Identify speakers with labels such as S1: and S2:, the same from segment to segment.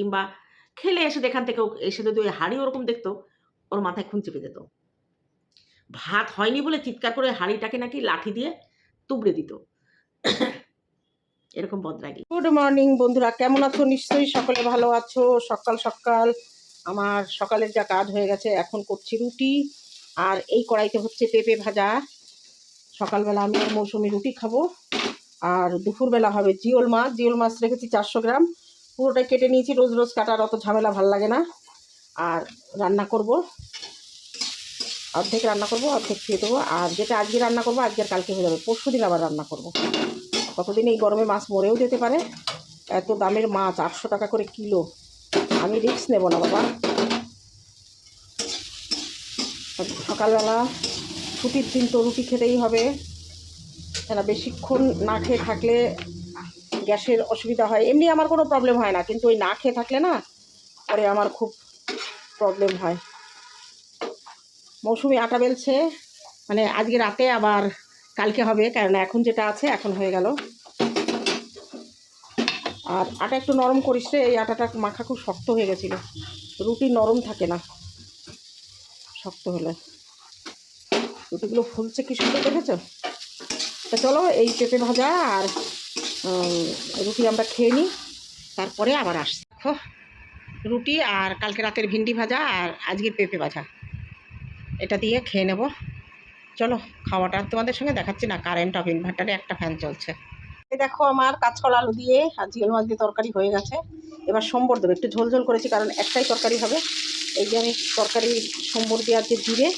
S1: কিংবা খেলে এসে যেখান থেকে এসে যদি ওই হাঁড়ি ওরকম দেখতো, ওর মাথায় খুন চেপে যেত। ভাত হয়নি বলে চিৎকার করে হাঁড়িটাকে নাকি লাঠি দিয়ে তুবড়ে দিত। এরকম বদরাগি।
S2: গুড মর্নিং বন্ধুরা। কেমন আছো? নিশ্চয়ই সকলে ভালো আছো। সকাল সকাল আমার সকালের যা কাজ হয়ে গেছে, এখন করছি রুটি। আর এই কড়াইতে হচ্ছে পেঁপে ভাজা। সকালবেলা আমি মৌসুমি রুটি খাব। আর দুপুরবেলা হবে জিওল মাছ। জিওল মাছ রেখেছি চারশো গ্রাম। পুরোটাই কেটে নিয়েছি, রোজ রোজ কাটার অত ঝামেলা ভালো লাগে না। আর রান্না করব, অর্ধেক রান্না করব, অর্ধেক খেয়ে দেবো। আর যেটা আজকে রান্না করব, আজকে কালকে হয়ে যাবে। পরশু দিন আবার রান্না করব। কতদিন এই গরমে মাছ মরেও যেতে পারে? এত দামের মাছ, আটশো টাকা করে কিলো। আমি রিস্ক নেব না, বাবা। সকালবেলা ছুটির দিন তো রুটি খেতেই হবে। কেন বেশিক্ষণ না খেয়ে থাকলে গ্যাসের অসুবিধা হয়। এমনি আমার কোনো প্রবলেম হয় না, কিন্তু ওই না খেয়ে থাকলে না, পরে আমার খুব প্রবলেম হয়। মৌসুমি আটা বেলছে মানে আজকে রাতে আবার কালকে হবে কারণ এখন যেটা আছে, এখন হয়ে গেল। আর আটা একটু নরম করিস রে, এই আটাটা মাখা খুব শক্ত হয়ে গেছিল। রুটি নরম থাকে না, শক্ত হলে। রুটিগুলো ফুলছে কি সুন্দর দেখেছ? তা চলো, এই পেঁপে ভাজা আর রুটি আমরা খেয়ে নিই, তারপরে আবার আসছি। রুটি আর কালকে রাতের ভিন্ডি ভাজা আর আজকের পেঁপে ভাজা। এটা দিয়ে খেয়ে নেব। চলো, খাওয়াটা তোমাদের সঙ্গে দেখাচ্ছি না কারেন্ট অফ ইনভার্টারে একটা ফ্যান চলছে। এই দেখো আমার কাঁচকলা আলু দিয়ে আর জিওল মাছ দিয়ে তরকারি হয়ে গেছে। এবার সম্বর দেবো, একটু ঝোল ঝোল করেছি, কারণ একটাই তরকারি হবে। এই যে আমি তরকারি সম্বর দেওয়ার যে জিরে,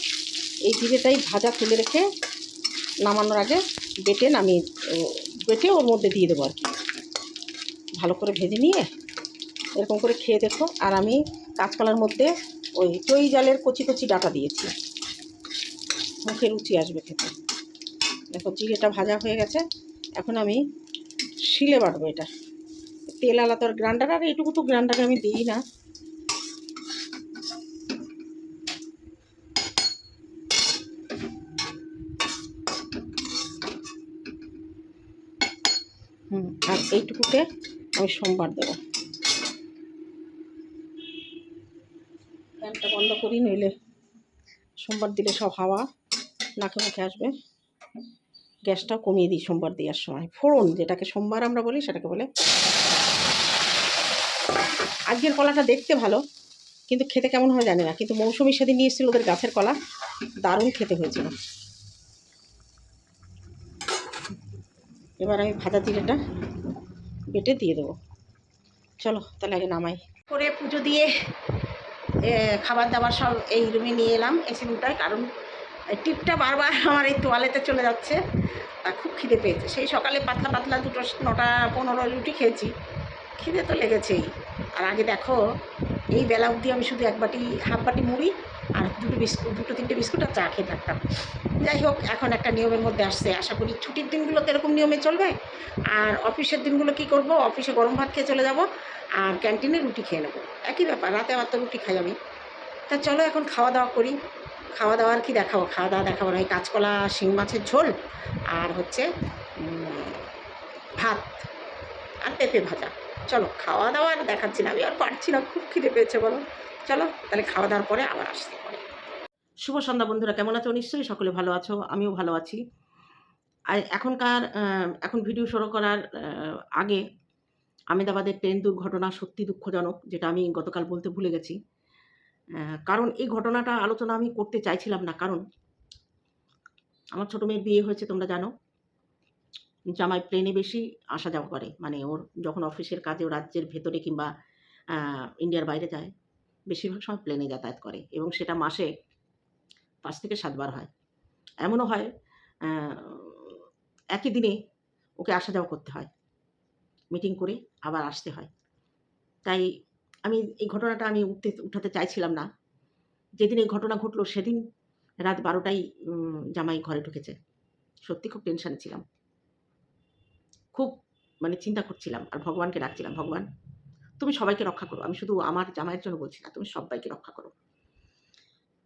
S2: এই জিরেটাই ভাজা তুলে রেখে নামানোর আগে বেটে ও, বেটে ওর মধ্যে দিয়ে দেবো আর কি। ভালো করে ভেজে নিয়ে এরকম করে খেয়ে দেখো। আর আমি কাঁচকলার মধ্যে ওই চই জালের কচি কচি ডাটা দিয়েছি। মুখে রুচি আসবে খেতে। দেখো জিরেটা ভাজা হয়ে গেছে। এখন আমি শিলে বাটবো এটা। তেল আলা তো আর গ্রাইন্ডার আর এইটুকু তো গ্রাইন্ডারে আমি দিই না। এইটুকুতে আমি সোমবার দেবো। ফ্যানটা বন্ধ করি, নইলে সোমবার দিলে সব হাওয়া নাকে মুখে আসবে। গ্যাসটা কমিয়ে দিই সোমবার দেওয়ার সময়। ফোড়ন, যেটাকে সোমবার আমরা বলি, সেটাকে বলে আজকের কলাটা দেখতে ভালো, কিন্তু খেতে কেমন হয় জানি না। কিন্তু মৌসুমি সেদিন নিয়ে এসেছিল ওদের গাছের কলা, দারুণ খেতে হয়েছিল। এবার আমি ভাজা জিরেটা বেটে দিয়ে দেবো। চলো, তাহলে আগে নামাই। করে পুজো দিয়ে খাবার দাবার সব এই রুমে নিয়ে এলাম এসি রুমটায় কারণ টিপটা বারবার আমার এই তোয়ালেতে চলে যাচ্ছে, তা খুব খিদে পেয়েছে। সেই সকালে পাতলা পাতলা দুটো নটা পনেরো রুটি খেয়েছি, খিদে তো লেগেছেই। আর আগে দেখো, এই বেলা অবধি আমি শুধু এক বাটি, হাফ বাটি মুড়ি আর দুটো বিস্কুট, দুটো তিনটে বিস্কুট আর চা খেয়ে থাকতাম। যাই হোক, এখন একটা নিয়মের মধ্যে আসছে। আশা করি ছুটির দিনগুলোতে এরকম নিয়মে চলবে। আর অফিসের দিনগুলো কি করব? অফিসে গরম ভাত খেয়ে চলে যাব আর ক্যান্টিনে রুটি খেয়ে নেব। একই ব্যাপার, রাতে আবার তো রুটি খাই আমি। তা চলো এখন খাওয়া দাওয়া করি। খাওয়া দাওয়ার কি দেখাবো? খাওয়া দাওয়া দেখাবো না এই কাঁচকলা, শিং মাছের ঝোল আর হচ্ছে ভাত আর পেঁপে ভাজা। চলো, খাওয়া দাওয়া আর দেখাচ্ছি না। আমি আর পারছি না, খুব খিদে পেয়েছে বলো। চলো, তাহলে খাওয়া দাওয়ার পরে আবার আসতে পরে
S1: শুভ সন্ধ্যা বন্ধুরা, কেমন আছো? নিশ্চয়ই সকলে ভালো আছো, আমিও ভালো আছি। আর এখনকার এখন ভিডিও শুরু করার আগে আমেদাবাদের ট্রেন দুর্ঘটনা সত্যি দুঃখজনক, যেটা আমি গতকাল বলতে ভুলে গেছি। কারণ এই ঘটনাটা আলোচনা আমি করতে চাইছিলাম না, কারণ আমার ছোটো মেয়ের বিয়ে হয়েছে, তোমরা জানো। জামাই প্লেনে বেশি আসা যাওয়া করে মানে ওর যখন অফিসের কাজে রাজ্যের ভেতরে কিংবা ইন্ডিয়ার বাইরে যায়, বেশিরভাগ সময় প্লেনে যাতায়াত করে এবং সেটা মাসে পাঁচ থেকে সাতবার হয়। এমনও হয় একই দিনে ওকে আসা যাওয়া করতে হয়। মিটিং করে আবার আসতে হয়। তাই আমি এই ঘটনাটা আমি উঠতে, উঠাতে চাইছিলাম না। যেদিন এই ঘটনা ঘটলো সেদিন রাত বারোটায় জামাই ঘরে ঢুকেছে। সত্যি খুব টেনশানে ছিলাম। খুব মানে চিন্তা করছিলাম আর ভগবানকে ডাকছিলাম, ভগবান, তুমি সবাইকে রক্ষা করো। আমি শুধু আমার জামাইয়ের জন্য বলছি না, তুমি সবাইকে রক্ষা করো।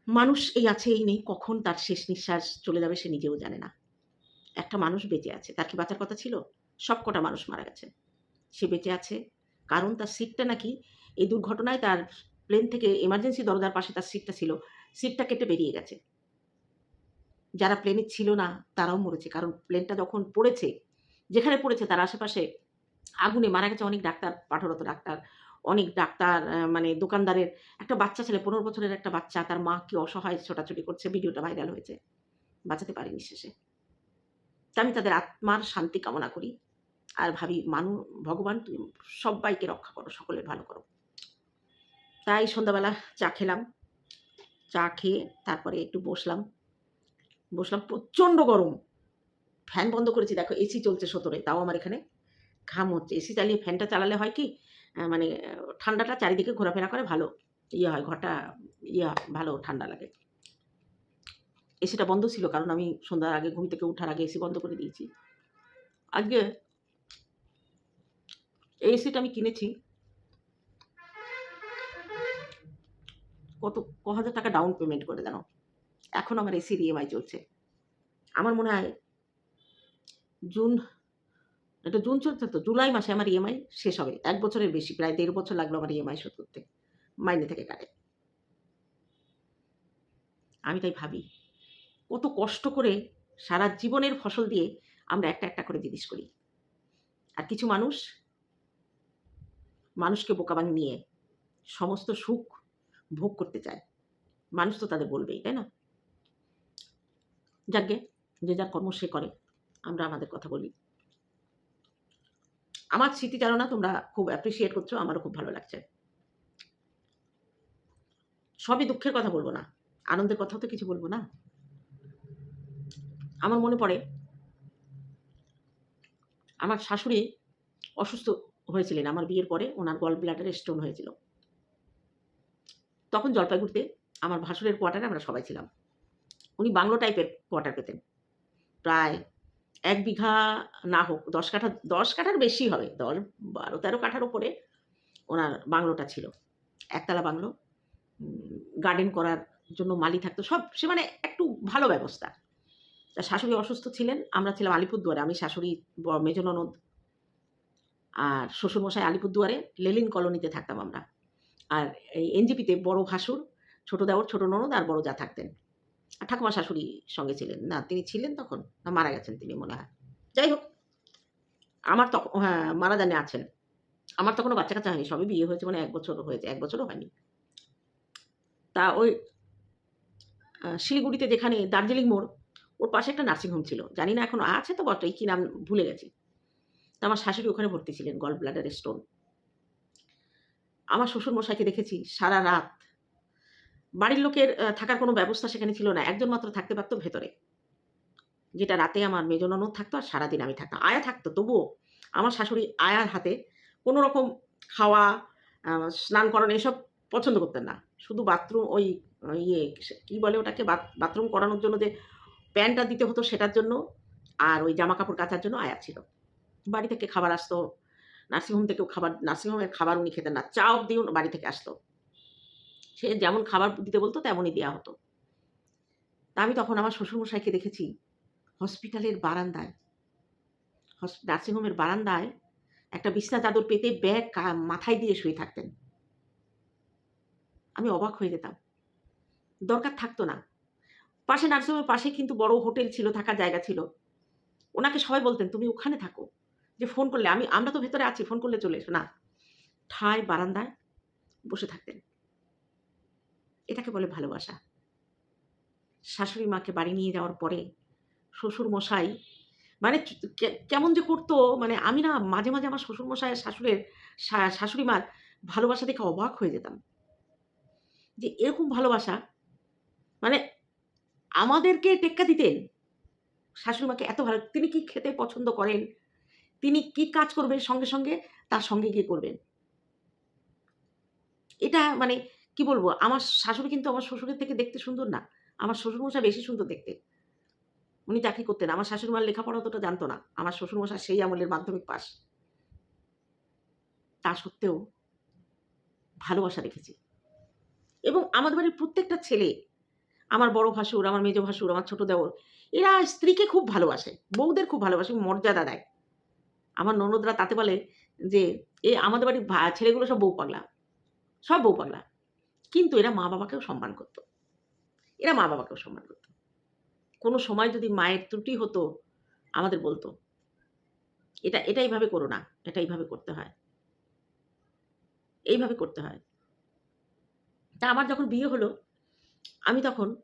S1: মানুষ এই আছে, এই নেই, কখন তার শেষ নিঃশ্বাস চলে যাবে সে নিজেও জানে না। একটা মানুষ বেঁচে আছে, তার কি বাঁচার কথা ছিল? সব কটা মানুষ মারা গেছে। সে বেঁচে আছে, কারণ তার সিটটা নাকি এই দুর্ঘটনায় তার প্লেন থেকে এমার্জেন্সি দরজার পাশে তার সিটটা ছিল, সিটটা কেটে বেরিয়ে গেছে। যারা প্লেনে ছিল না, তারাও মরেছে, কারণ প্লেনটা যখন পড়েছে, যেখানে পড়েছে তার আশেপাশে আগুনে মারা গেছে অনেক ডাক্তার, পাঠরত ডাক্তার অনেক ডাক্তার মানে দোকানদারের একটা বাচ্চা ছেলে, পনেরো বছরের একটা বাচ্চা, তার মা কি অসহায় ছোটাছুটি করছে, ভিডিওটা ভাইরাল হয়েছে। বাঁচাতে পারেনি শেষে। তা আমি তাদের আত্মার শান্তি কামনা করি। আর ভাবি, মানু, ভগবান, তুমি সবাইকে রক্ষা করো, সকলের ভালো করো। তাই সন্ধ্যাবেলা চা খেলাম। চা খেয়ে তারপরে একটু বসলাম। বসলাম, প্রচণ্ড গরম। ফ্যান বন্ধ করেছি, দেখো, এসি চলছে সতরে তাও আমার এখানে ঘাম হচ্ছে। এসি চালিয়ে ফ্যানটা চালালে হয় কি মানে ঠান্ডাটা চারিদিকে ঘোরাফেরা করে ভালো। ইয়ে হয়, ঘরটা ইয়ে ভালো, ঠান্ডা লাগে। এসিটা বন্ধ ছিল, কারণ আমি সন্ধ্যার আগে ঘুম থেকে ওঠার আগে এসি বন্ধ করে দিয়েছি। আজকে এই এসিটা আমি কিনেছি। কত, ক হাজার টাকা ডাউন পেমেন্ট করে, জানো? এখন আমার এসির ইএমআই চলছে। আমার মনে হয় জুন এটা জুন চলছে তো, জুলাই মাসে আমার ইএমআই শেষ হবে। এক বছরের বেশি, প্রায় দেড় বছর লাগল আমার ইএমআই শোধ করতে। মাইনে থেকে কাটে। আমি তাই ভাবি, কত কষ্ট করে সারা জীবনের ফসল দিয়ে আমরা একটা একটা করে জিনিস করি। আর কিছু মানুষ, মানুষকে বোকা নিয়ে সমস্ত সুখ ভোগ করতে চায়। মানুষ তো তাদের বলবেই, তাই না? যাকে যে যার কর্ম সে করে, আমরা আমাদের কথা বলি। আমার স্মৃতিচারণা তোমরা খুব অ্যাপ্রিসিয়েট করছ, আমারও খুব ভালো লাগছে। সবই দুঃখের কথা বলব না, আনন্দের কথাও তো কিছু বলব না। আমার মনে পড়ে, আমার শাশুড়ি অসুস্থ হয়েছিলেন, আমার বিয়ের পরে ওনার গল ব্লাডারে স্টোন হয়েছিল। তখন জলপাইগুড়িতে আমার ভাসুরের কোয়ার্টারে আমরা সবাই ছিলাম। উনি বাংলো টাইপের কোয়ার্টার পেতেন। প্রায় এক বিঘা না হোক, দশ কাঠা, দশ কাঠার বেশি হবে, দশ, বারো, তেরো কাঠার উপরে ওনার বাংলোটা ছিল। একতলা বাংলো গার্ডেন করার জন্য মালি থাকতো, সব, সে মানে একটু ভালো ব্যবস্থা। তা শাশুড়ি অসুস্থ ছিলেন, আমরা ছিলাম আলিপুরদুয়ারে, আমি শাশুড়ি মেজ ননদ আর শ্বশুরমশাই আলিপুরদুয়ারে, লেলিন কলোনিতে থাকতাম আমরা। আর এই এনজিপিতে বড় ভাসুর, ছোটো দেওর, ছোটো ননদ, আর বড় যা থাকতেন। ঠাকুমা শাশুড়ি সঙ্গে ছিলেন। না, তিনি ছিলেন তখন, না মারা গেছেন তিনি মনে হয়। যাই হোক, আমার তখন হ্যাঁ মারা জানে আছেন। আমার তখনও বাচ্চা কাচ্চা হয়নি, সবই বিয়ে হয়েছে মানে এক বছর হয়েছে, এক বছরও হয়নি। তা ওই শিলিগুড়িতে যেখানে দার্জিলিং মোড়, ওর পাশে একটা নার্সিংহোম ছিল। জানি না এখন আছে তো বটেই কি নাম ভুলে গেছি। তা আমার শাশুড়ি ওখানে ভর্তি ছিলেন গল ব্লাডার স্টোন। আমার শ্বশুর মশাইকে দেখেছি সারা রাত বাড়ির লোকের থাকার কোনো ব্যবস্থা সেখানে ছিল না। একজন মাত্র থাকতে পারতো ভেতরে। যেটা রাতে আমার মেজ ননদ থাকতো আর সারাদিন আমি থাকতাম। আয়া থাকতো, তবুও আমার শাশুড়ি আয়ার হাতে কোনো রকম খাওয়া স্নান করানো এসব পছন্দ করতেন না। শুধু বাথরুম ওই ইয়ে কী বলে ওটাকে বাথরুম করানোর জন্য যে প্যান্টটা দিতে হতো সেটার জন্য আর ওই জামা কাপড় কাচার জন্য আয়া ছিল। বাড়ি থেকে খাবার আসতো, নার্সিংহোম থেকেও খাবার, নার্সিংহোমের খাবার উনি খেতেন না। চা অব্দি বাড়ি থেকে আসতো। সে যেমন খাবার দিতে বলতো, তেমনই দেওয়া হতো। তা আমি তখন আমার শ্বশুরমশাইকে দেখেছি হসপিটালের বারান্দায় নার্সিংহোমের বারান্দায় একটা বিছনা চাদর পেতে ব্যাগ মাথায় দিয়ে শুয়ে থাকতেন। আমি অবাক হয়ে যেতাম। দরকার থাকতো না। পাশে নার্সিংহোমের পাশে কিন্তু বড় হোটেল ছিল, থাকার জায়গা ছিল। ওনাকে সবাই বলতেন, তুমি ওখানে থাকো। যে ফোন করলে, আমি, আমরা তো ভেতরে আছি, ফোন করলে চলে এসো। না, ঠায় বারান্দায় বসে থাকতেন। এটাকে বলে ভালোবাসা। শাশুড়ি মাকে বাড়ি নিয়ে যাওয়ার পরে শ্বশুর মশাই মানে কেমন যে করতো মানে আমি না মাঝে মাঝে আমার শ্বশুর মশাই আর শাশুড়ের শাশুড়ি মার ভালোবাসা দেখে অবাক হয়ে যেতাম। যে এরকম ভালোবাসা মানে আমাদেরকে টেক্কা দিতেন শাশুড়ি মাকে এত ভালো, তিনি কি খেতে পছন্দ করেন, তিনি কি কাজ করবেন সঙ্গে সঙ্গে, তার সঙ্গে গিয়ে করবেন। এটা মানে কি বলব? আমার শাশুড়ি কিন্তু আমার শ্বশুরের থেকে দেখতে সুন্দর না। আমার শ্বশুরমশাই বেশি সুন্দর দেখতে। উনি চাকরি করতেন। আমার শাশুড়ি মার লেখাপড়া অতটা জানতো না। আমার শ্বশুরমশাই সেই আমলের মাধ্যমিক পাশ। তা সত্ত্বেও ভালোবাসা রেখেছি। এবং আমাদের বাড়ির প্রত্যেকটা ছেলে, আমার বড় ভাসুর, আমার মেজ ভাসুর, আমার ছোট দেওর, এরা স্ত্রীকে খুব ভালোবাসে, বউদের খুব ভালোবাসে, মর্যাদা দেয়। আমার ননদরা তাতে বলে যে, এ, আমাদের বাড়ির ছেলেগুলো সব বউ পাগলা। সব বউ পাগলা। কিন্তু এরা মা বাবাকেও সম্মান করতো। এরা মা বাবাকেও সম্মান করতো। কোনো সময় যদি মায়ের ত্রুটি হতো, আমাদের বলতো, এটা এটা এইভাবে করো না, এটা এইভাবে করতে হয়। এইভাবে করতে হয়। তা আমার যখন বিয়ে হলো, আমি তখন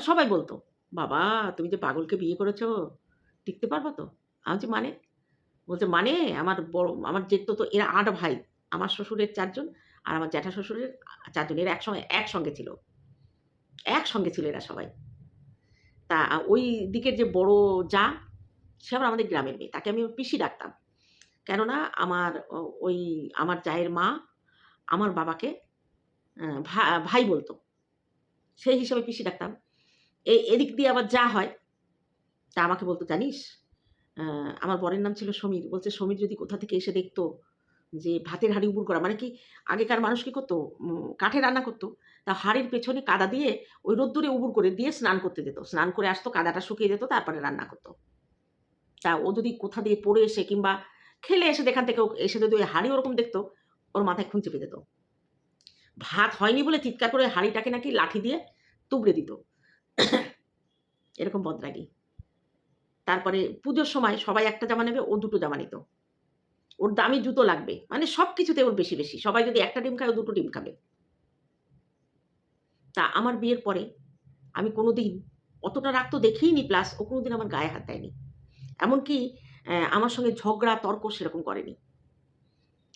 S1: সবাই বলতো, বাবা, তুমি যে পাগলকে বিয়ে করেছ, টিকতে পারব তো? আমি বলছি মানে? বলছে মানে আমার বড়, আমার যেত তো এরা আট ভাই, আমার শ্বশুরের চারজন আর আমার জ্যাঠা শ্বশুরের চারজন এরা একসঙ্গে একসঙ্গে ছিল। একসঙ্গে ছিল এরা সবাই। তা ওই দিকের যে বড় যা, সে আবার আমাদের গ্রামের মেয়ে। তাকে আমি পিসি ডাকতাম। কেননা আমার ওই আমার জায়ের মা আমার বাবাকে ভাই বলতো। সেই হিসাবে পিসি ডাকতাম। এই এদিক দিয়ে আবার যা হয়, তা আমাকে বলতো, জানিস? আমার বরের নাম ছিল সমীর। বলছে, সমীর যদি কোথা থেকে এসে দেখতো যে ভাতের হাঁড়ি উবুর করা। মানে কি আগেকার মানুষ কি করতো? কাঠে রান্না করতো। তা হাড়ির পেছনে কাদা দিয়ে ওই রোদ্দুরে উবুর করে দিয়ে স্নান করতে যেত স্নান করে আসতো, কাদাটা শুকিয়ে যেত, তারপরে রান্না করতো। তা ও যদি কোথা দিয়ে পড়ে এসে কিংবা খেলে এসে দেখান থেকে এসে যদি ওই হাঁড়ি ওরকম দেখতো, ওর মাথায় খুন চেপে যেত। ভাত হয়নি বলে চিৎকার করে হাঁড়িটাকে নাকি লাঠি দিয়ে তুবড়ে দিত। এরকম বদরাগি তারপরে পুজোর সময় সবাই একটা জামা নেবে, ও দুটো জামা নিত। ওর দামি জুতো লাগবে। মানে সব কিছুতে ওর বেশি বেশি। সবাই যদি একটা ডিম খায় দুটো ডিম খাবে। তা আমার বিয়ের পরে আমি কোনো দিন অতটা রাগ তো দেখেইনি প্লাস ও কোনো দিন আমার গায়ে হাত দেয়নি। এমনকি আমার সঙ্গে ঝগড়া, তর্ক সেরকম করেনি।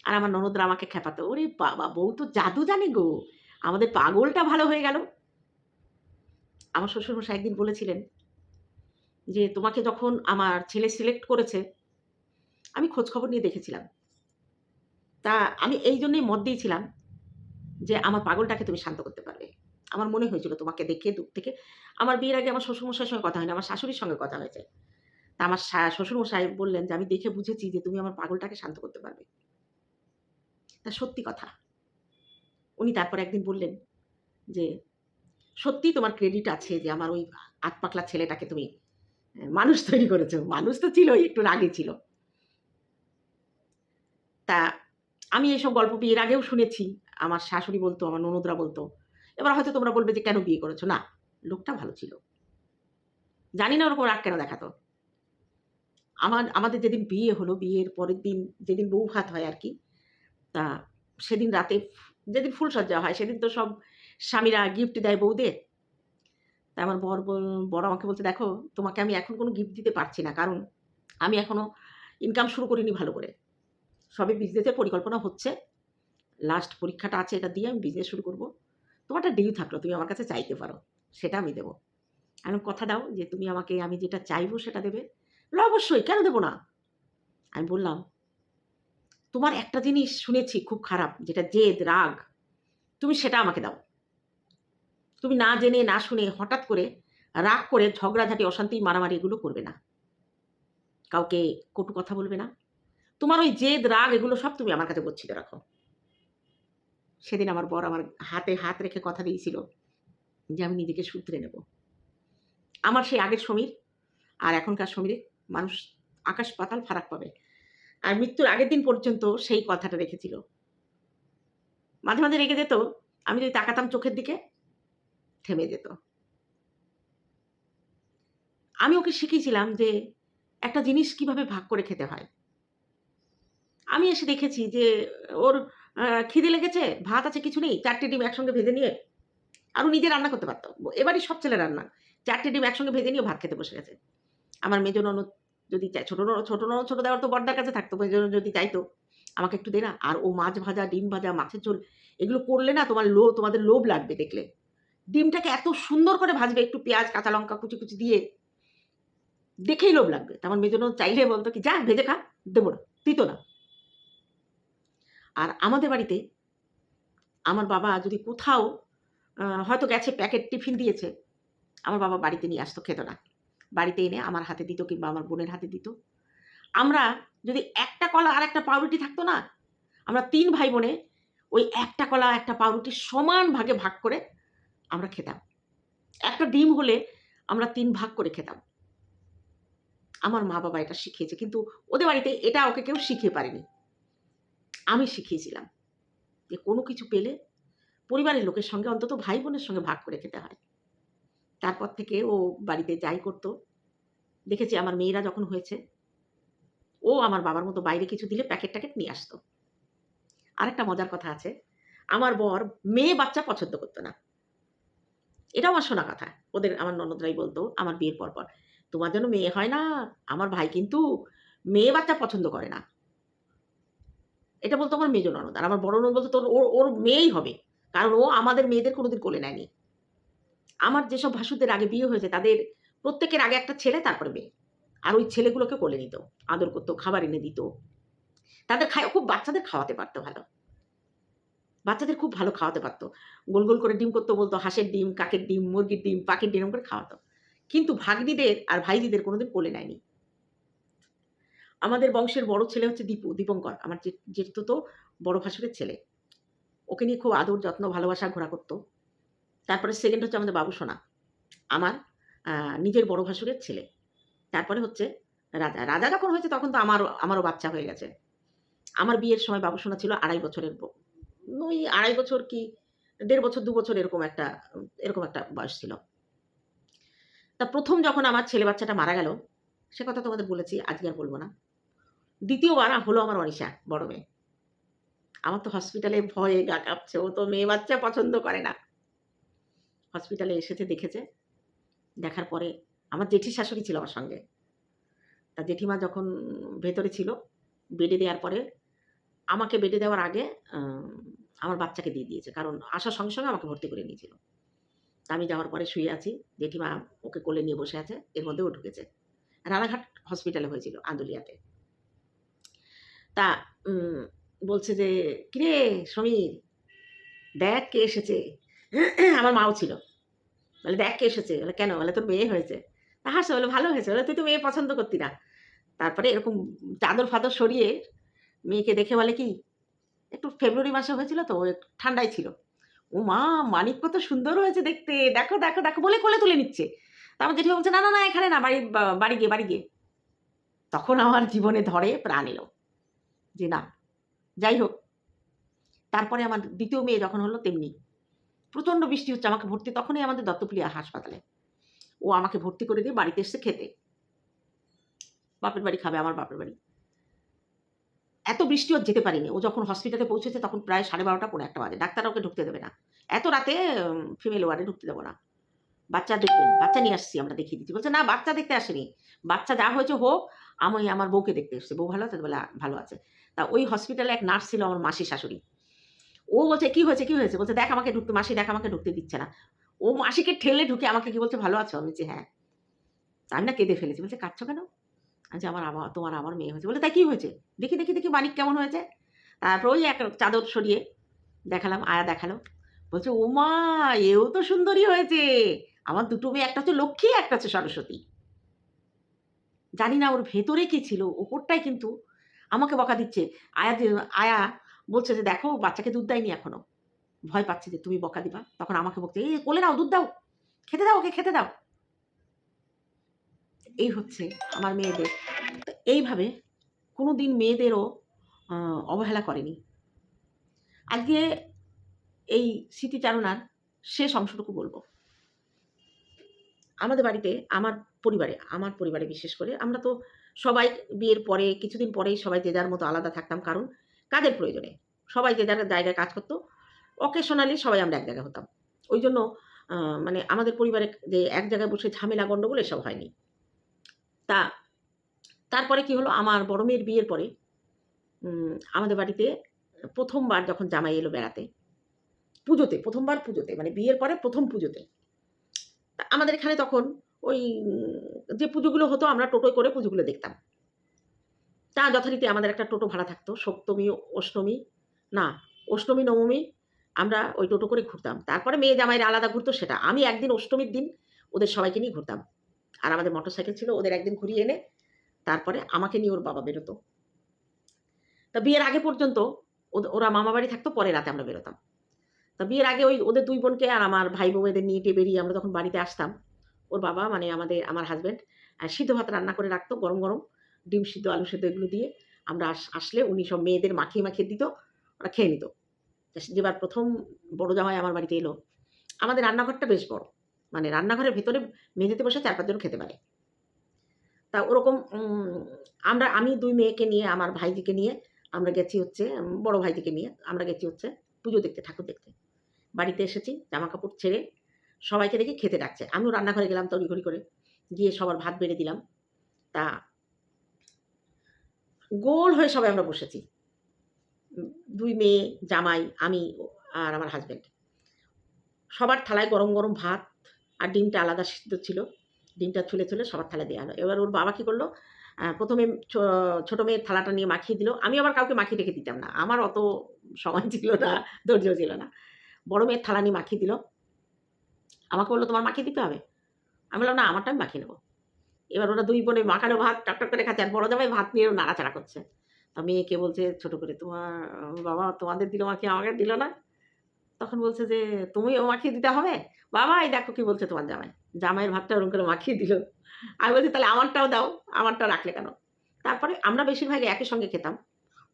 S1: আর আমার ননদরা আমাকে খেপাতো, ওরে বাবা, বউ তো জাদু জানে গো। আমাদের পাগলটা ভালো হয়ে গেল। আমার শ্বশুরমশাই একদিন বলেছিলেন যে, তোমাকে যখন আমার ছেলে সিলেক্ট করেছে আমি খোঁজখবর নিয়ে দেখেছিলাম। তা আমি এই জন্যই মত দিয়েছিলাম যে আমার পাগলটাকে তুমি শান্ত করতে পারবে। আমার মনে হয়েছিল তোমাকে দেখে, দূর থেকে। আমার বিয়ের আগে আমার শ্বশুরমশাইয়ের সঙ্গে কথা হয়নি, আমার শাশুড়ির সঙ্গে কথা হয়েছে। তা আমার শ্বশুরমশাই বললেন যে আমি দেখে বুঝেছি যে তুমি আমার পাগলটাকে শান্ত করতে পারবে। তা সত্যি কথা। উনি তারপর একদিন বললেন যে, সত্যি তোমার ক্রেডিট আছে যে আমার ওই আতপাকলা ছেলেটাকে তুমি, মানুষ তৈরি করেছ। মানুষ তো ছিলই, একটু রাগে ছিল তা আমি এইসব গল্প বিয়ের আগেও শুনেছি। আমার শাশুড়ি বলতো, আমার ননদরা বলতো। এবার হয়তো তোমরা বলবে যে, কেন বিয়ে করেছ? না, লোকটা ভালো ছিল। জানি না ওরকম রাগ কেন দেখাতো। আমার, আমাদের যেদিন বিয়ে হলো, বিয়ের পরের দিন যেদিন বউ ভাত হয় আর কি, তা সেদিন রাতে যেদিন ফুলসজ্জা হয়, সেদিন তো সব স্বামীরা গিফট দেয় বউদের। তা আমার বর বড় আমাকে বলছে, দেখো, তোমাকে আমি এখন কোনো গিফট দিতে পারছি না। কারণ আমি এখনও ইনকাম শুরু করিনি ভালো করে। সবে বিজনেসের পরিকল্পনা হচ্ছে। লাস্ট পরীক্ষাটা আছে, এটা দিয়ে আমি বিজনেস শুরু করব। তোমারটা ডিউ থাকল, তুমি আমার কাছে চাইতে পারো, সেটা আমি দেবো। আমি কথা দাও যে তুমি আমাকে, আমি যেটা চাইব সেটা দেবে। অবশ্যই, কেন দেবো না? আমি বললাম, তোমার একটা জিনিস শুনেছি খুব খারাপ, যেটা জেদ, রাগ, তুমি সেটা আমাকে দাও। তুমি না জেনে, না শুনে হঠাৎ করে রাগ করে ঝগড়াঝাটি, অশান্তি, মারামারি এগুলো করবে না। কাউকে কটু কথা বলবে না। তোমার ওই জেদ, রাগ, এগুলো সব তুমি আমার কাছে গচ্ছিত রাখো। সেদিন আমার বর আমার হাতে হাত রেখে কথা দিয়েছিল যে আমি নিজেকে শুধরে নেব। আমার সেই আগের সমীর আর এখনকার সমীরে মানুষ আকাশ পাতাল ফারাক পাবে। আর মৃত্যুর আগের দিন পর্যন্ত সেই কথাটা রেখেছিল। মাঝে মাঝে রেখে যেত, আমি যদি তাকাতাম চোখের দিকে, থেমে যেত। আমি ওকে শিখিয়েছিলাম যে একটা জিনিস কীভাবে ভাগ করে খেতে হয়। আমি এসে দেখেছি যে ওর খিদে লেগেছে, ভাত আছে, কিছু নেই, চারটে ডিম একসঙ্গে ভেজে নিয়ে আরও নিজে রান্না করতে পারতো। এবারই সব ছেলে রান্না। চারটে ডিম একসঙ্গে ভেজে নিয়ে ভাত খেতে বসে গেছে। আমার মেজো ননদ যদি চাই ছোটো ছোটো ননদ, ছোটো দেওয়ার তো বড়দার কাছে থাকতো, মেজো যদি চাইতো, আমাকে একটু দে না। আর ও মাছ ভাজা, ডিম ভাজা, মাছের ঝোল, এগুলো করলে না তোমার লোভ তোমাদের লোভ লাগবে দেখলে। ডিমটাকে এত সুন্দর করে ভাজবে, একটু পেঁয়াজ, কাঁচা লঙ্কা, কুচি কুচি দিয়ে, দেখেই লোভ লাগবে। তো আমার মেজো ননদ চাইলে বলতো কি, যা, ভেজে খা, দেবো না তুই তো না। আমাদের বাড়িতে আমার বাবা যদি কোথাও হয়তো গেছে প্যাকেট টিফিন দিয়েছে, আমার বাবা বাড়িতে নিয়ে আসতো খেত না। বাড়িতে এনে আমার হাতে দিত কিংবা আমার বোনের হাতে দিত। আমরা যদি একটা কলা আর একটা পাউরুটি থাকতো না, আমরা তিন ভাই বোনে ওই একটা কলা, একটা পাউরুটি সমান ভাগে ভাগ করে আমরা খেতাম। একটা ডিম হলে আমরা তিন ভাগ করে খেতাম। আমার মা বাবা এটা শিখিয়েছে, কিন্তু ওদের বাড়িতে এটা ওকে কেউ শিখিয়ে পারেনি। আমি শিখিয়েছিলাম যে কোনো কিছু পেলে পরিবারের লোকের সঙ্গে অন্তত ভাই বোনের সঙ্গে ভাগ করে খেতে হয়। তারপর থেকে ও বাড়িতে যাই করতো। দেখেছি আমার মেয়েরা যখন হয়েছে, ও আমার বাবার মতো বাইরে কিছু দিলে প্যাকেট ট্যাকেট নিয়ে আসতো। আরেকটা মজার কথা আছে, আমার বর মেয়ে বাচ্চা পছন্দ করতো না। এটাও আমার শোনা কথা। ওদের আমার ননদরাই বলতো, আমার বিয়ের পর পর তোমার জন্য মেয়ে হয় না, আমার ভাই কিন্তু মেয়ে বাচ্চা পছন্দ করে না। এটা বলতো আমার মেজো ননদ আর আমার বড় ননদ বলতো তোর, ওর ওর মেয়েই হবে। কারণ ও আমাদের মেয়েদের কোনোদিন কোলে নেয়নি। আমার যেসব ভাসুদের আগে বিয়ে হয়েছে, তাদের প্রত্যেকের আগে একটা ছেলে, তারপরে মেয়ে। আর ওই ছেলেগুলোকে কোলে নিত, আদর করতো, খাবার এনে দিত। তাদের খায়, খুব বাচ্চাদের খাওয়াতে পারতো ভালো। বাচ্চাদের খুব ভালো খাওয়াতে পারতো। গোল গোল করে ডিম করতো বলতো, হাঁসের ডিম, কাকের ডিম, মুরগির ডিম পাখির ডিম করে খাওয়াতো। কিন্তু ভাগ্নিদের আর ভাইজিদের কোনোদিন কোলে নেয়নি। আমাদের বংশের বড় ছেলে হচ্ছে দীপু, দীপঙ্কর, আমার যেহেতু তো বড় ভাসুরের ছেলে। ওকে নিয়ে খুব আদর, যত্ন, ভালোবাসা ঘোরা করতো। তারপরে সেকেন্ড হচ্ছে আমাদের বাবু সোনা, আমার নিজের বড় ভাসুরের ছেলে। তারপরে হচ্ছে রাজা রাজা যখন হয়েছে তখন তো আমারও আমারও বাচ্চা হয়ে গেছে। আমার বিয়ের সময় বাবু সোনা ছিল আড়াই বছরের ওই আড়াই বছর কি, দেড় বছর, দু বছর এরকম একটা এরকম একটা বয়স ছিল। তা প্রথম যখন আমার ছেলে বাচ্চাটা মারা গেল, সে কথা তোমাদের বলেছি, আজকে আর বলব না। দ্বিতীয়বার হলো আমার অনিশা, বড় মেয়ে। আমার তো হসপিটালে ভয়ে গা কাঁপছে, ও তো মেয়ে বাচ্চা পছন্দ করে না। হসপিটালে এসেছে, দেখেছে। দেখার পরে আমার জেঠি শাশুড়ি ছিল আমার সঙ্গে। তা জেঠিমা যখন ভেতরে ছিল বেডে দেওয়ার পরে আমাকে বেডে দেওয়ার আগে আমার বাচ্চাকে দিয়ে দিয়েছে, কারণ আসার সঙ্গে সঙ্গে আমাকে ভর্তি করে নিয়েছিল। আমি যাওয়ার পরে শুয়ে আছি, জেঠিমা ওকে কোলে নিয়ে বসে আছে, এর মধ্যে ও ঢুকেছে। রানাঘাট হসপিটালে হয়েছিল, আন্দুলিয়াতে। তা বলছে যে, কিরে সমীর, দেখ কে এসেছে। আমার মাও ছিল। বলে, দেখ কে এসেছে? বলে, কেন? বলে, তোর মেয়ে হয়েছে। তা হাসে বলে, ভালো হয়েছে। বলে, তুই তো মেয়ে পছন্দ করতি না। তারপরে এরকম চাদর ফাদর সরিয়ে মেয়েকে দেখে বলে কি, একটু ফেব্রুয়ারি মাসে হয়েছিল তো ঠান্ডায় ছিল। ও মা, মানিক কত সুন্দর হয়েছে দেখতে। দেখো দেখো দেখো। বলে, কোলে তুলে নিচ্ছে। তারপর জেঠিমা বলছে, না না না, এখানে না, বাড়ি বাড়ি গিয়ে বাড়ি গিয়ে। তখন আমার জীবনে ধরে প্রাণ এলো। যে না, যাই হোক। তারপরে আমার দ্বিতীয় মেয়ে যখন হলো তেমনি। প্রচণ্ড বৃষ্টি হচ্ছে আমাকে ভর্তি, তখনই আমাদের দত্তপুলিয়া হাসপাতালে। ও আমাকে ভর্তি করে দিয়ে বাড়িতে এসে খেতে। বাপের বাড়ি খাবে, আমার বাপের বাড়ি। এত বৃষ্টি ওর যেতে পারিনি। ও যখন হসপিটালে পৌঁছেছে তখন প্রায় সাড়ে বারোটা পনেরো একটা বাজে। ডাক্তার ওকে ঢুকতে দেবে না। এত রাতে ফিমেল ওয়ার্ডে ঢুকতে দেবো না। বাচ্চা দেখবেন, বাচ্চা নিয়ে আসছি আমরা, দেখিয়ে দিচ্ছি। বলছে, না, বাচ্চা দেখতে আসেনি। বাচ্চা যা হয়েছে হোক, আমি আমার বউকে দেখতে এসেছি। বউ ভালো আছে? বলে ভালো আছে। তা ওই হসপিটালে এক নার্স ছিল আমার মাসি শাশুড়ি। ও বলছে, কি হয়েছে কি হয়েছে? বলছে, দেখ আমাকে ঢুকতে, মাসি দেখ আমাকে ঢুকতে দিচ্ছে না। ও মাসিকে ঠেলে ঢুকে আমাকে কি বলছে, ভালো আছো? আমি বলছি হ্যাঁ। আমি না কেঁদে ফেলেছি। বলছে, কাঁদছো কেন? আচ্ছা আমার আবার তোমার আমার মেয়ে হয়েছে। বলে, তাই কি হয়েছে? দেখি দেখি দেখি মানিক কেমন হয়েছে? তারপর ওই এক চাদর সরিয়ে দেখালাম, আয়া দেখাল। বলছে, ও মা, এও তো সুন্দরী হয়েছে। আমার দুটো মেয়ে, একটা হচ্ছে লক্ষ্মী, একটা হচ্ছে সরস্বতী। জানি না ওর ভেতরে কি ছিল, ওপরটাই কিন্তু আমাকে বকা দিচ্ছে। আয়া আয়া বলছে যে, দেখো, বাচ্চাকে দুধ দেয়নি এখনও। ভয় পাচ্ছে যে, তুমি বকা দিবা? তখন আমাকে বলছে এই, কোলে নাও, দুধ দাও। খেতে দাও ওকে, খেতে দাও। এই হচ্ছে আমার মেয়েদের। এইভাবে কোনো দিন মেয়েদেরও অবহেলা করেনি। আজকে এই স্মৃতিচারণার শেষ অংশটুকু বলব। আমাদের বাড়িতে, আমার পরিবারে আমার পরিবারে বিশেষ করে, আমরা তো সবাই বিয়ের পরে, কিছুদিন পরেই সবাই যে যার মতো আলাদা থাকতাম, কারণ কাজের প্রয়োজনে? সবাই যে যার জায়গায় কাজ করতো অকেশনালি সবাই আমরা এক জায়গায় হতাম। ওই জন্য মানে আমাদের পরিবারে যে এক জায়গায় বসে ঝামেলা গণ্ডগোল এসব হয়নি। তা, তারপরে কি হলো? আমার বড় মেয়ের বিয়ের পরে আমাদের বাড়িতে প্রথমবার যখন জামাই এলো বেড়াতে, পুজোতে, প্রথমবার পুজোতে মানে বিয়ের পরে প্রথম পুজোতে আমাদের এখানে তখন ওই, যে পুজোগুলো হতো আমরা টোটোয় করে পুজোগুলো দেখতাম। তা যথারীতি আমাদের একটা টোটো ভাড়া থাকতো, সপ্তমী, অষ্টমী, না, অষ্টমী, নবমী আমরা ওই টোটো করে ঘুরতাম। তারপরে মেয়ে জামাইরা আলাদা ঘুরতো সেটা। আমি একদিন অষ্টমীর দিন ওদের সবাইকে নিয়ে ঘুরতাম। আর আমাদের মোটর সাইকেল ছিল, ওদের একদিন ঘুরিয়ে এনে তারপরে আমাকে নিয়ে ওর বাবা বেরোতো। তা বিয়ের আগে পর্যন্ত ওরা মামা বাড়ি থাকতো পরে রাতে আমরা বেরোতাম। তা বিয়ের আগে ওই ওদের দুই বোনকে আর আমার ভাই বউদের নিয়ে বেরিয়ে আমরা তখন বাড়িতে আসতাম। ওর বাবা মানে আমাদের, আমার হাজব্যান্ড সিদ্ধ ভাত রান্না করে রাখতো গরম গরম, ডিম সিদ্ধ, আলু সিদ্ধ এগুলো দিয়ে। আমরা আস- আসলে উনি সব মেয়েদের মাখিয়ে মাখিয়ে দিত, ওরা খেয়ে নিত। যেবার প্রথম বড় জামাই আমার বাড়িতে এলো, আমাদের রান্নাঘরটা বেশ বড়। মানে রান্নাঘরের ভেতরে মেঝেতে বসে চার পাঁচজন খেতে পারে। তা ওরকম আমরা, আমি দুই মেয়েকে নিয়ে, আমার ভাইজিকে নিয়ে, আমরা গেছি হচ্ছে বড় ভাইজিকে নিয়ে, আমরা গেছি হচ্ছে পুজো দেখতে, ঠাকুর দেখতে। বাড়িতে এসেছি জামা কাপড় ছেড়ে সবাইকে দেখে খেতে ডাকছে। আমিও রান্নাঘরে গেলাম তড়িঘড়ি করে। গিয়ে সবার ভাত বেড়ে দিলাম। তা গোল হয়ে সবাই আমরা বসেছি। দুই মেয়ে, জামাই, আমি আর আমার হাজব্যান্ড সবার থালায় গরম গরম ভাত আর ডিমটা আলাদা সিদ্ধ ছিল। ডিমটা ছুলে ছুলে সবার থালায় দেওয়া হলো এবার ওর বাবা কী করল? প্রথমে ছোট মেয়ের থালাটা নিয়ে মাখিয়ে দিল। আমি আবার কাউকে মাখিয়ে রেখে দিতাম না। আমার অত সময় ছিল না ধৈর্য ছিল না। বড় মেয়ের থালা নিয়ে মাখিয়ে দিল। আমাকে বলল, তোমার মাখিয়ে দিতে হবে? আমি বললাম, না, আমারটা আমি মাখিয়ে নেব। এবার ওরা দুই বোনে মাখানো ভাত টকটক করে খাচ্ছে, আর বড় জামাই ভাত নিয়ে নাড়াচাড়া করছে। তা মেয়েকে বলছে, ছোট করে তোমার, বাবা তোমাদের দিল, মাখিয়ে আমাকে দিল না? তখন বলছে যে, তুমিও মাখিয়ে দিতে হবে? বাবা, এই দেখো কি বলছে তোমার জামাই। জামাইয়ের ভাতটা ওরকম করে মাখিয়ে দিল। আমি বলছি, তাহলে আমারটাও দাও, আমারটা রাখলে কেন? তারপরে আমরা বেশিরভাগ একই সঙ্গে খেতাম।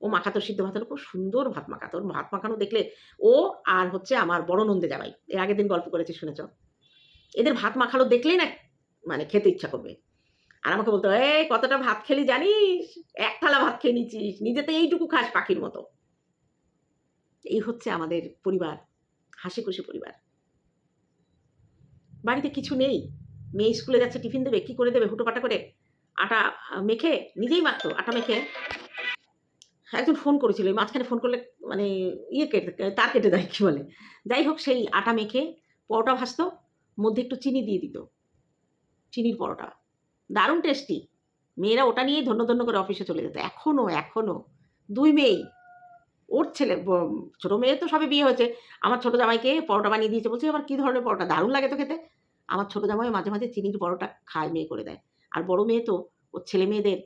S1: ও মাখাতো সিদ্ধ ভাতের খুব সুন্দর ভাত মাখাতো। ভাত মাখানো দেখলে ও আর হচ্ছে আমার বড় নন্দে জামাই। এর আগের দিন গল্প করেছি, শুনেছ? এদের ভাত মাখালো দেখলেই না মানে খেতে ইচ্ছা করবে। আর আমাকে বলতো এই, কতটা ভাত খেলি জানিস? এক থালা ভাত খেয়ে নিচ্ছিস নিজেতে এইটুকু খাস পাখির মতো। এই হচ্ছে আমাদের পরিবার, হাসি খুশি পরিবার। বাড়িতে কিছু নেই। মেয়ে স্কুলে যাচ্ছে, টিফিন দেবে, কি করে দেবে, হুটোপাটা করে? আটা মেখে? নিজেই মাখতো, আটা মেখে। একজন ফোন করেছিল মাঝখানে ফোন করলে মানে ইয়ে কেটে, তার কেটে দেয়, কী বলে? যাই হোক, সেই আটা মেখে পরোটা ভাজতো মধ্যে একটু চিনি দিয়ে দিত। চিনির পরোটা। দারুণ টেস্টি মেয়েরা ওটা নিয়েই ধন্য ধন্য করে অফিসে চলে যেত। এখনও এখনও দুই মেয়েই। ওর ছেলে ছোটো মেয়ে তো সবে বিয়ে হয়েছে। আমার ছোটো জামাইকে পরোটা বানিয়ে দিয়েছে। বলছি আবার কী ধরনের পরোটা? দারুণ লাগে তো খেতে। আমার ছোটো জামাই মাঝে মাঝে চিনির পরোটা খায়, মেয়ে করে দেয়। আর বড় মেয়ে তো, ওর ছেলে মেয়েদের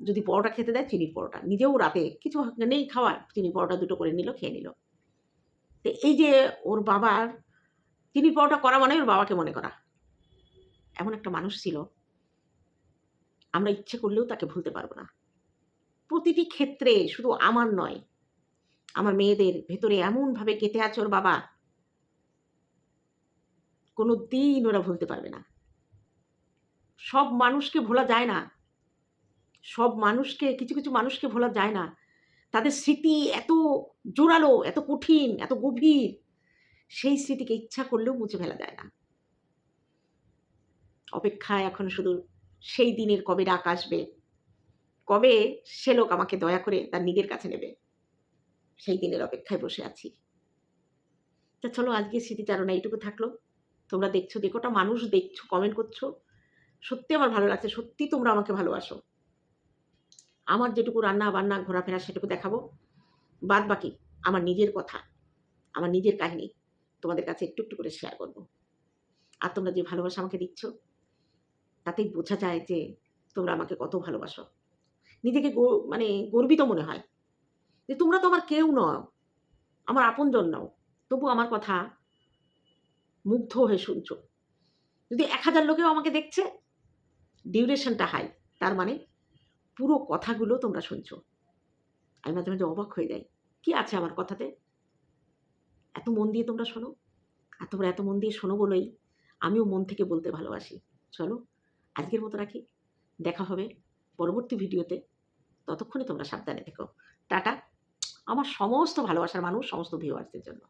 S1: যদি পরোটা খেতে দেয়, চিনির পরোটা। নিজেও রাতে কিছু নেই খাওয়ার চিনির পরোটা দুটো করে নিল, খেয়ে নিল। তো এই যে ওর বাবার চিনির পরোটা করা মানে ওর বাবাকে মনে করা। এমন একটা মানুষ ছিল, আমরা ইচ্ছে করলেও তাকে ভুলতে পারব না। প্রতিটি ক্ষেত্রে শুধু আমার নয়, আমার মেয়েদের ভেতরে এমনভাবে গেঁথে আছে ওর বাবা কোনো দিন ওরা ভুলতে পারবে না। সব মানুষকে ভোলা যায় না, সব মানুষকে, কিছু কিছু মানুষকে ভোলা যায় না। তাদের স্মৃতি এত জোরালো, এত কঠিন, এত গভীর। সেই স্মৃতিকে ইচ্ছা করলেও মুছে ফেলা যায় না। অপেক্ষায় এখন শুধু সেই দিনের কবে ডাক আসবে, কবে সে লোক আমাকে দয়া করে তার নিজের কাছে নেবে, সেই দিনের অপেক্ষায় বসে আছি। তা চলো আজকে স্মৃতিচারণা এইটুকু থাকল। তোমরা দেখছ দেখোটা মানুষ দেখছ কমেন্ট করছ, সত্যি আমার ভালো লাগছে, সত্যি তোমরা আমাকে ভালোবাসো। আমার যেটুকু রান্না বান্না, ঘোরাফেরা, সেটুকু দেখাবো। বাদ বাকি আমার নিজের কথা, আমার নিজের কাহিনী। তোমাদের কাছে একটু একটু করে শেয়ার করব। আর তোমরা যে ভালোবাসা আমাকে দিচ্ছ, তাতেই বোঝা যায় যে তোমরা আমাকে কত ভালোবাসো। নিজেকে মানে গর্বিত মনে হয় যে তোমরা তো আমার কেউ নও, আমার আপনজন নও, তবু আমার কথা মুগ্ধ হয়ে শুনছো। যদি এক হাজার লোকেও আমাকে দেখছে ডিউরেশনটা হাই তার মানে পুরো কথাগুলো তোমরা শুনছো। আমি মাঝে মাঝে অবাক হয়ে যাই, কি আছে আমার কথাতে? এত মন দিয়ে তোমরা শোনো? আর তোমরা এত মন দিয়ে শোনো বলেই আমিও মন থেকে বলতে ভালোবাসি। চলো, আজকের মতো রাখি। দেখা হবে পরবর্তী ভিডিওতে। ততক্ষণে তোমরা সাবধানে থেকো। টাটা। আমার সমস্ত ভালোবাসার মানুষ, সমস্ত ভিউয়ার্সদের জন্য।